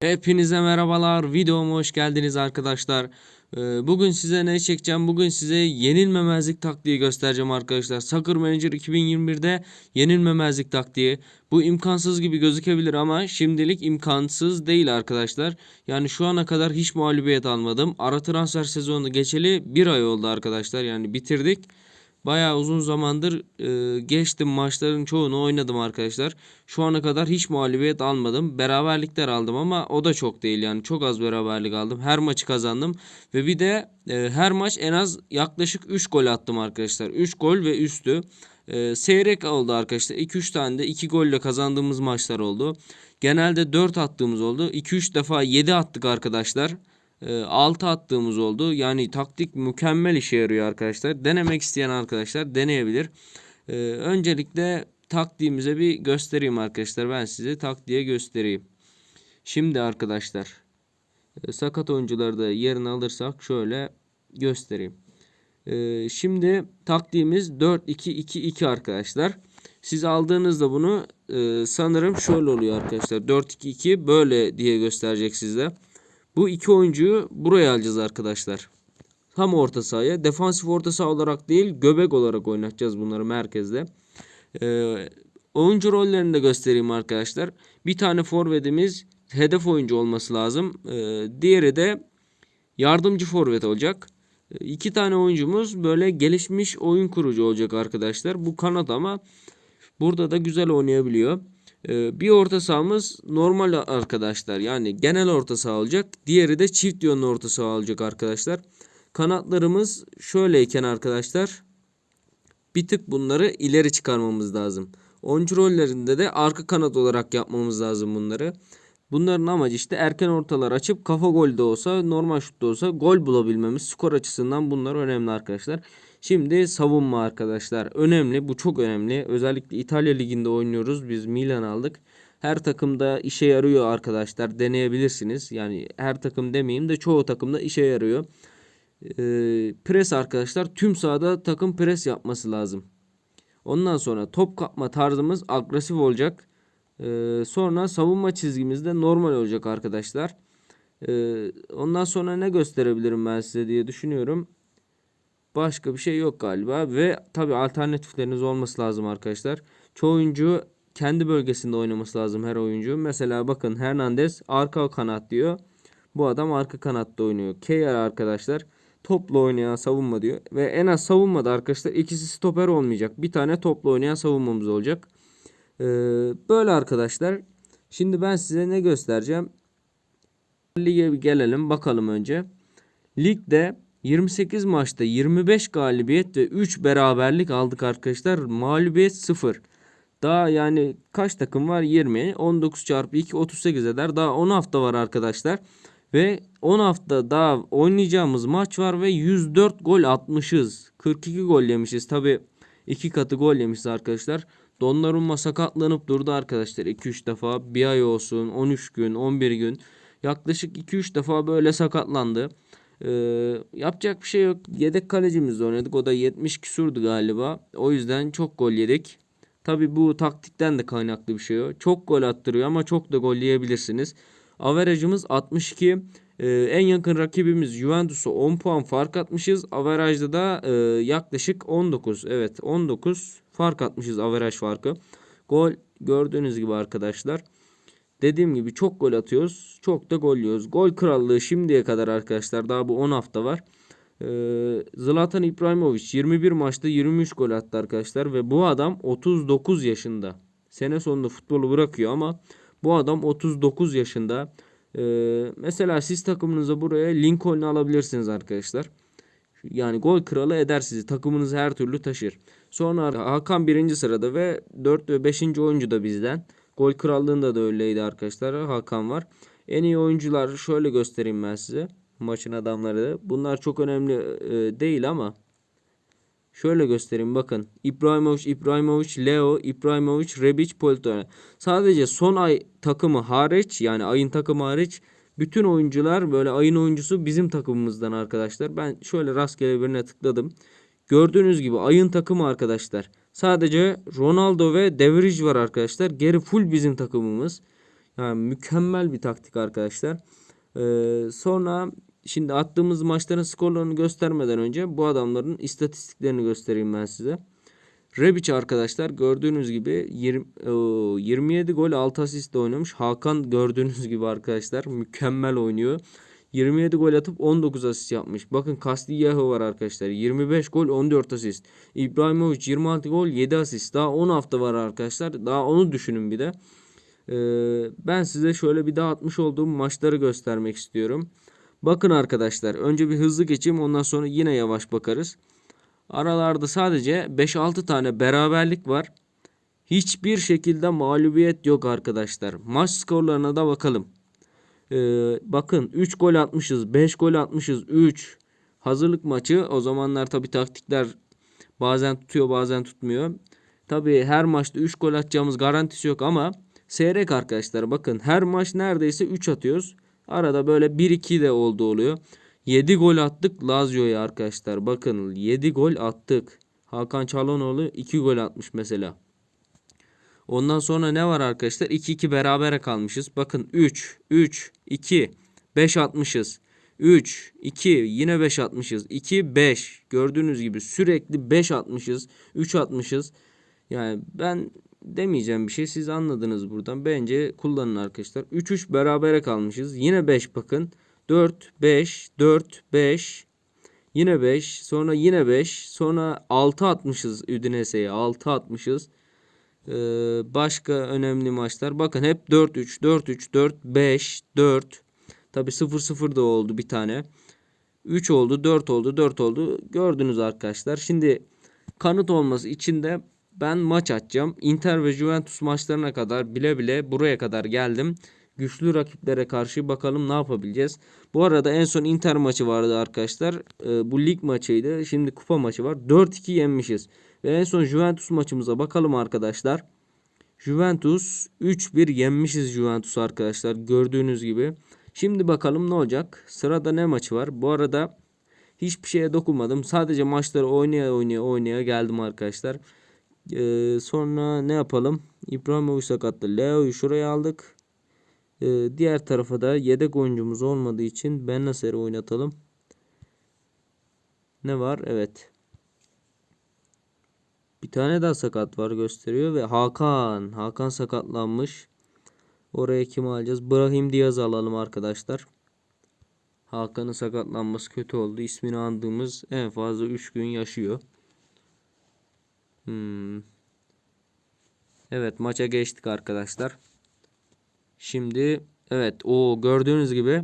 Hepinize merhabalar. Videoma hoş geldiniz arkadaşlar. Ee, Bugün size ne çekeceğim? Bugün size yenilmemezlik taktiği göstereceğim arkadaşlar. Soccer Manager 2021'de yenilmemezlik taktiği. Bu imkansız gibi gözükebilir ama şimdilik imkansız değil arkadaşlar. Yani şu ana kadar hiç mağlubiyet almadım. Ara transfer sezonu geçeli bir ay oldu arkadaşlar. Yani bitirdik. Bayağı uzun zamandır e, geçtim maçların çoğunu oynadım arkadaşlar. Şu ana kadar hiç mağlubiyet almadım. Beraberlikler aldım ama o da çok değil yani çok az beraberlik aldım. Her maçı kazandım ve bir de e, her maç en az yaklaşık 3 gol attım arkadaşlar. 3 gol ve üstü. E, seyrek oldu arkadaşlar. 2-3 tane de 2 golle kazandığımız maçlar oldu. Genelde 4 attığımız oldu. 2-3 defa 7 attık arkadaşlar. 6 attığımız oldu. Yani taktik mükemmel işe yarıyor arkadaşlar. Denemek isteyen arkadaşlar deneyebilir. Ee, öncelikle taktiğimize bir göstereyim arkadaşlar. Ben size taktiğe göstereyim. Şimdi arkadaşlar e, sakat oyuncuları da yerine alırsak şöyle göstereyim. Ee, şimdi taktiğimiz 4-2-2-2 arkadaşlar. Siz aldığınızda bunu e, sanırım şöyle oluyor arkadaşlar. 4-2-2 böyle diye gösterecek sizde. Bu iki oyuncuyu buraya alacağız arkadaşlar. Tam orta sahaya. Defansif orta saha olarak değil göbek olarak oynatacağız bunları merkezde. Ee, oyuncu rollerini de göstereyim arkadaşlar. Bir tane forvetimiz hedef oyuncu olması lazım. Ee, diğeri de yardımcı forvet olacak. Ee, iki tane oyuncumuz böyle gelişmiş oyun kurucu olacak arkadaşlar. Bu kanat ama burada da güzel oynayabiliyor. Ee, bir orta sahamız normal arkadaşlar. Yani genel orta saha olacak. Diğeri de çift yönlü orta saha olacak arkadaşlar. Kanatlarımız şöyleyken arkadaşlar bir tık bunları ileri çıkarmamız lazım. Oyuncu rollerinde de arka kanat olarak yapmamız lazım bunları. Bunların amacı işte erken ortalar açıp kafa gol de olsa normal şut da olsa gol bulabilmemiz. Skor açısından bunlar önemli arkadaşlar. Şimdi savunma arkadaşlar. Önemli. Bu çok önemli. Özellikle İtalya Ligi'nde oynuyoruz. Biz Milan aldık. Her takımda işe yarıyor arkadaşlar. Deneyebilirsiniz. Yani her takım demeyeyim de çoğu takımda işe yarıyor. Ee, pres arkadaşlar. Tüm sahada takım pres yapması lazım. Ondan sonra top kapma tarzımız agresif olacak. Ee, sonra savunma çizgimiz de normal olacak arkadaşlar. Ee, ondan sonra ne gösterebilirim ben size diye düşünüyorum. Başka bir şey yok galiba ve tabi alternatifleriniz olması lazım arkadaşlar. Çoğu oyuncu kendi bölgesinde oynaması lazım her oyuncu. Mesela bakın Hernandez arka kanat diyor. Bu adam arka kanatta oynuyor. Keyer arkadaşlar topla oynayan savunma diyor. Ve en az savunmada arkadaşlar ikisi stoper olmayacak. Bir tane topla oynayan savunmamız olacak. Ee, böyle arkadaşlar. Şimdi ben size ne göstereceğim. Lige gelelim bakalım önce. Ligde 28 maçta 25 galibiyet ve 3 beraberlik aldık arkadaşlar. Mağlubiyet 0. Daha yani kaç takım var? 20. 19 çarpı 2 38 eder. Daha 10 hafta var arkadaşlar. Ve 10 hafta daha oynayacağımız maç var ve 104 gol atmışız. 42 gol yemişiz. Tabi iki katı gol yemişiz arkadaşlar. Donnarumma sakatlanıp durdu arkadaşlar 2-3 defa. Bir ay olsun 13 gün 11 gün. Yaklaşık 2-3 defa böyle sakatlandı. Ee, yapacak bir şey yok. Yedek kalecimizle oynadık. O da 70 küsurdu galiba. O yüzden çok gol yedik. Tabi bu taktikten de kaynaklı bir şey o. Çok gol attırıyor ama çok da gol yiyebilirsiniz. Averajımız 62. Ee, en yakın rakibimiz Juventus'a 10 puan fark atmışız. Averajda da e, yaklaşık 19. Evet 19 fark atmışız averaj farkı. Gol gördüğünüz gibi arkadaşlar. Dediğim gibi çok gol atıyoruz. Çok da gol yiyoruz. Gol krallığı şimdiye kadar arkadaşlar daha bu 10 hafta var. Ee, Zlatan İbrahimovic 21 maçta 23 gol attı arkadaşlar ve bu adam 39 yaşında. Sene sonunda futbolu bırakıyor ama bu adam 39 yaşında. Ee, mesela siz takımınıza buraya Lincoln'u alabilirsiniz arkadaşlar. Yani gol kralı eder sizi. Takımınızı her türlü taşır. Sonra Hakan birinci sırada ve 4 ve 5. oyuncu da bizden. Gol krallığında da öyleydi arkadaşlar. Hakan var. En iyi oyuncular şöyle göstereyim ben size. Maçın adamları. Bunlar çok önemli e, değil ama şöyle göstereyim bakın. İbrahimovic, İbrahimovic, Leo, İbrahimovic, Rebic, Politano. Sadece son ay takımı hariç yani ayın takımı hariç bütün oyuncular böyle ayın oyuncusu bizim takımımızdan arkadaşlar. Ben şöyle rastgele birine tıkladım. Gördüğünüz gibi ayın takımı arkadaşlar. Sadece Ronaldo ve Devric var arkadaşlar. Geri full bizim takımımız. Yani mükemmel bir taktik arkadaşlar. Ee, sonra şimdi attığımız maçların skorlarını göstermeden önce bu adamların istatistiklerini göstereyim ben size. Rebic arkadaşlar gördüğünüz gibi 20, o, 27 gol 6 asistle oynamış. Hakan gördüğünüz gibi arkadaşlar mükemmel oynuyor. 27 gol atıp 19 asist yapmış. Bakın Castillejo var arkadaşlar. 25 gol 14 asist. İbrahimovic 26 gol 7 asist. Daha 10 hafta var arkadaşlar. Daha onu düşünün bir de. Ee, ben size şöyle bir daha atmış olduğum maçları göstermek istiyorum. Bakın arkadaşlar önce bir hızlı geçeyim ondan sonra yine yavaş bakarız. Aralarda sadece 5-6 tane beraberlik var. Hiçbir şekilde mağlubiyet yok arkadaşlar. Maç skorlarına da bakalım. Ee, bakın 3 gol atmışız, 5 gol atmışız, 3. Hazırlık maçı o zamanlar tabi taktikler bazen tutuyor bazen tutmuyor. Tabi her maçta 3 gol atacağımız garantisi yok ama seyrek arkadaşlar bakın her maç neredeyse 3 atıyoruz. Arada böyle 1-2 de oldu oluyor. 7 gol attık Lazio'ya arkadaşlar. Bakın 7 gol attık. Hakan Çalhanoğlu 2 gol atmış mesela. Ondan sonra ne var arkadaşlar? 2-2 berabere kalmışız. Bakın 3, 3, 2, 5 atmışız. 3, 2, yine 5 atmışız. 2, 5. Gördüğünüz gibi sürekli 5 atmışız. 3 atmışız. Yani ben demeyeceğim bir şey. Siz anladınız buradan. Bence kullanın arkadaşlar. 3-3 berabere kalmışız. Yine 5 bakın. 4, 5, 4, 5. Yine 5. Sonra yine 5. Sonra 6 atmışız Udinese'ye. 6 atmışız. Ee, başka önemli maçlar. Bakın hep 4-3, 4-3, 4-5, 4. Tabi 0-0 da oldu bir tane. 3 oldu, 4 oldu, 4 oldu. Gördünüz arkadaşlar. Şimdi kanıt olması için de ben maç açacağım. Inter ve Juventus maçlarına kadar bile bile buraya kadar geldim. Güçlü rakiplere karşı bakalım ne yapabileceğiz. Bu arada en son Inter maçı vardı arkadaşlar. Ee, bu lig maçıydı. Şimdi kupa maçı var. 4-2 yenmişiz. Ve en son Juventus maçımıza bakalım arkadaşlar. Juventus 3-1 yenmişiz Juventus arkadaşlar. Gördüğünüz gibi. Şimdi bakalım ne olacak. Sırada ne maçı var? Bu arada hiçbir şeye dokunmadım. Sadece maçları oynaya oynaya oynaya geldim arkadaşlar. Ee, sonra ne yapalım? İbrahimovic sakatlı. Leo'yu şuraya aldık. Ee, diğer tarafa da yedek oyuncumuz olmadığı için Ben Nasser'i oynatalım. Ne var? Evet. Bir tane daha sakat var gösteriyor ve Hakan. Hakan sakatlanmış. Oraya kim alacağız? Brahim Diaz alalım arkadaşlar. Hakan'ın sakatlanması kötü oldu. İsmini andığımız en fazla 3 gün yaşıyor. Hmm. Evet maça geçtik arkadaşlar. Şimdi evet o gördüğünüz gibi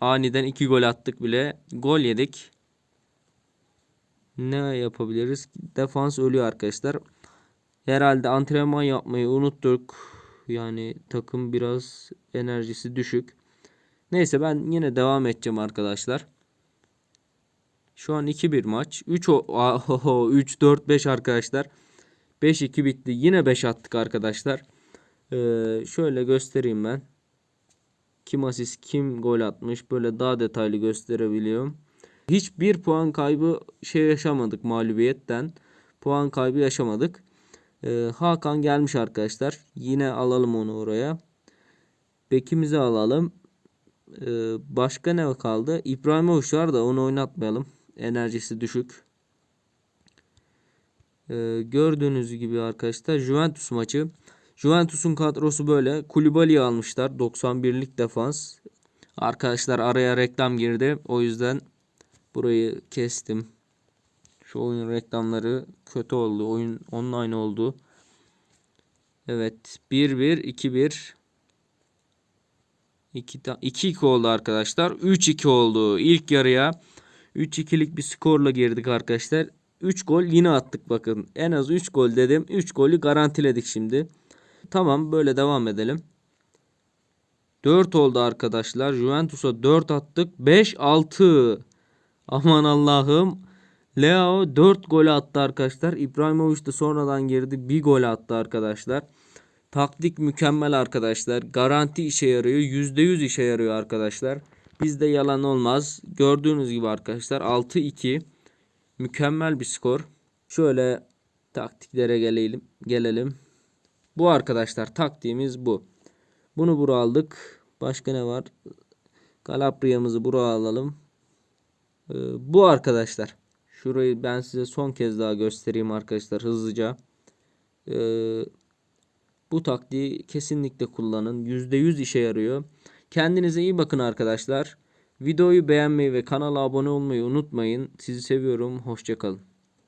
aniden 2 gol attık bile. Gol yedik. Ne yapabiliriz? Defans ölüyor arkadaşlar. Herhalde antrenman yapmayı unuttuk. Yani takım biraz enerjisi düşük. Neyse ben yine devam edeceğim arkadaşlar. Şu an 2-1 maç. 3 o 3 4 5 arkadaşlar. 5-2 bitti. Yine 5 attık arkadaşlar. Ee, şöyle göstereyim ben. Kim asist kim gol atmış böyle daha detaylı gösterebiliyorum. Hiçbir puan kaybı şey yaşamadık mağlubiyetten. Puan kaybı yaşamadık. Ee, Hakan gelmiş arkadaşlar. Yine alalım onu oraya. Bekimizi alalım. Ee, başka ne kaldı? İbrahimovic var da onu oynatmayalım. Enerjisi düşük. Ee, gördüğünüz gibi arkadaşlar Juventus maçı. Juventus'un kadrosu böyle. Kulibali'yi almışlar. 91'lik defans. Arkadaşlar araya reklam girdi. O yüzden burayı kestim. Şu oyun reklamları kötü oldu. Oyun online oldu. Evet. 1-1, 2-1. 2-2 oldu arkadaşlar. 3-2 oldu. İlk yarıya 3-2'lik bir skorla girdik arkadaşlar. 3 gol yine attık bakın. En az 3 gol dedim. 3 golü garantiledik şimdi. Tamam böyle devam edelim. 4 oldu arkadaşlar. Juventus'a 4 attık. 5-6. Aman Allah'ım. Leo 4 gol attı arkadaşlar. İbrahimovic de sonradan girdi. 1 gol attı arkadaşlar. Taktik mükemmel arkadaşlar. Garanti işe yarıyor. %100 işe yarıyor arkadaşlar. Bizde yalan olmaz. Gördüğünüz gibi arkadaşlar 6-2. Mükemmel bir skor. Şöyle taktiklere gelelim. Gelelim. Bu arkadaşlar taktiğimiz bu. Bunu buraya aldık. Başka ne var? Galapriyamızı buraya alalım. Ee, bu arkadaşlar. Şurayı ben size son kez daha göstereyim arkadaşlar hızlıca. Ee, bu taktiği kesinlikle kullanın. %100 işe yarıyor. Kendinize iyi bakın arkadaşlar. Videoyu beğenmeyi ve kanala abone olmayı unutmayın. Sizi seviyorum. Hoşçakalın.